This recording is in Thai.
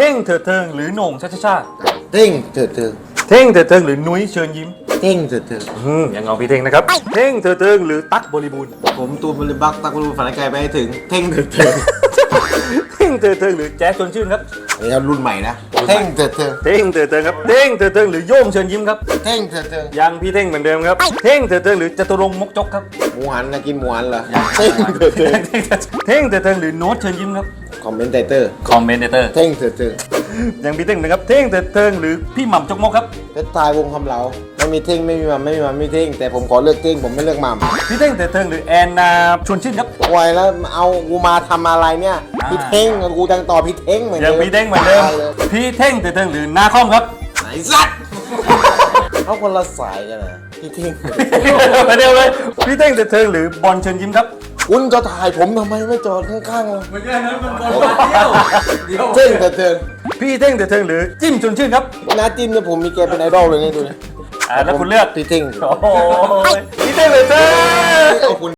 เท่งเถิดเทิงหรือโหน่งชาชาชาเท่งเถิดเทิงเท่งเถิดเทิงหรือนุ้ยเชิญยิ้มเท่งเถิดเทิงอืมอย่างเงาพี่เท่งนะครับ เท่งเถิดเทิงหรือตั๊กบริบูรณ์ ผมตูนบริบักตะกุลูฝันไกลไปให้ถึงเท่งเถิดเทิงเท่งเถิดเทิงหรือแจ๊สชวนชื่นครับ อันนี้ครับรุ่นใหม่นะเท่งเถิดเทิงเท่งเถิดเทิงครับ เท่งเถิดเทิงหรือโย่งเชิญยิ้มครับเท่งเถิดเทิงยังพี่เท่งเหมือนเดิมครับ เท่งเถิดเทิงหรือจตุรงค์มกจกครับหมูหันนะกินหมูหันเหรอเท่งเถิดเทิงเท่งเถิดเทิงหรือโน้ตเชิญยิ้มครับ คอมเมนเตอร์คอมเมนเตอร์เท่งเถิดเทิงยังพี่เท่งนะครับเท่งเถิดเทิงหรือพี่หม่ำจกมกครับเพชรทายวงคำเหลาไม่มีเท่งไม่มีมันไม่มีมันไม่มีเท่งแต่ผมขอเลือกเท่งผมไม่เลือกหม่ำพี่เท่งเถิดเทิงหรือแอนนาชวนชื่นครับปล่อยแล้วเอากูมาทำอะไรเนี่ยพี่เท่งกูดังต่อพี่เท่งเหมือนยัเดิงมพี่เท่งเหมือนเดิมาลยพี่เท่งเถิดเทิงหรือนาคอมครับไหนสัตว์เขาคนละสายกันนะพี่เท่งเหมือนเดิมเลยพี่เท่งเถิดเทิงหรือบอลเชิญยิ้มครับ คุณจะถ่ายผมทำไมไม่จอดข้างๆล่ะไม่ใช่นั้นมันบอลมาเที่ยวเดี๋ยวเท่งเถิดเทิงพี่เท่งเถิดเทิงหรือจิ้มชวนชื่นครับน้าจิ้มเนี่ยผมมีแกเป็นไอดอลเลยนี่ดูดิอ่าแล้วคุณเลือกพี่เท่งโอ้โหพี่เท่งเถิดเทิงเอาคุณ